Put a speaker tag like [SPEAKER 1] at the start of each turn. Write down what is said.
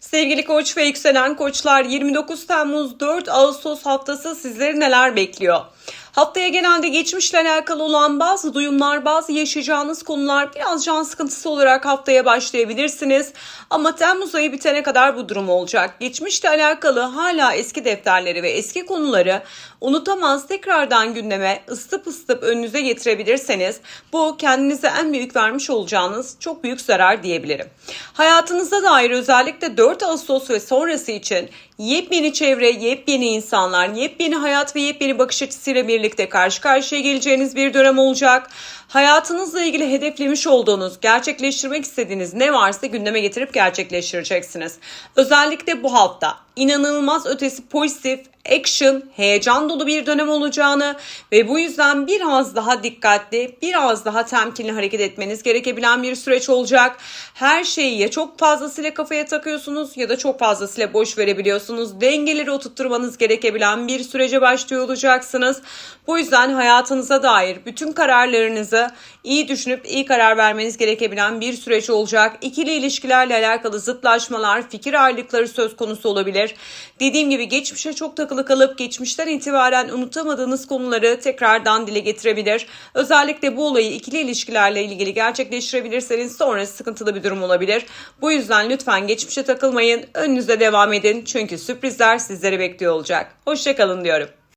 [SPEAKER 1] Sevgili koç ve yükselen koçlar 29 Temmuz 4 Ağustos haftası sizleri neler bekliyor? Haftaya genelde geçmişle alakalı olan bazı duyumlar, bazı yaşayacağınız konular biraz can sıkıntısı olarak haftaya başlayabilirsiniz. Ama Temmuz ayı bitene kadar bu durum olacak. Geçmişle alakalı hala eski defterleri ve eski konuları unutamaz tekrardan gündeme ısıtıp ısıtıp önünüze getirebilirseniz bu kendinize en büyük vermiş olacağınız çok büyük zarar diyebilirim. Hayatınızda dair özellikle 4 Ağustos ve sonrası için yepyeni çevre, yepyeni insanlar, yepyeni hayat ve yepyeni bakış açısıyla birlikte karşı karşıya geleceğiniz bir dönem olacak. Hayatınızla ilgili hedeflemiş olduğunuz, gerçekleştirmek istediğiniz ne varsa gündeme getirip gerçekleştireceksiniz. Özellikle bu hafta inanılmaz ötesi pozitif, action, heyecan dolu bir dönem olacağını ve bu yüzden biraz daha dikkatli, biraz daha temkinli hareket etmeniz gerekebilen bir süreç olacak. Her şeyi ya çok fazlasıyla kafaya takıyorsunuz ya da çok fazlasıyla boş verebiliyorsunuz. Dengeleri oturtturmanız gerekebilen bir sürece başlıyor olacaksınız. Bu yüzden hayatınıza dair bütün kararlarınızı iyi düşünüp iyi karar vermeniz gerekebilen bir süreç olacak. İkili ilişkilerle alakalı zıtlaşmalar, fikir ayrılıkları söz konusu olabilir. Dediğim gibi geçmişe çok takılı kalıp geçmişten itibaren unutamadığınız konuları tekrardan dile getirebilir. Özellikle bu olayı ikili ilişkilerle ilgili gerçekleştirebilirseniz sonrası sıkıntılı bir durum olabilir. Bu yüzden lütfen geçmişe takılmayın. Önünüze devam edin. Çünkü sürprizler sizleri bekliyor olacak. Hoşçakalın diyorum.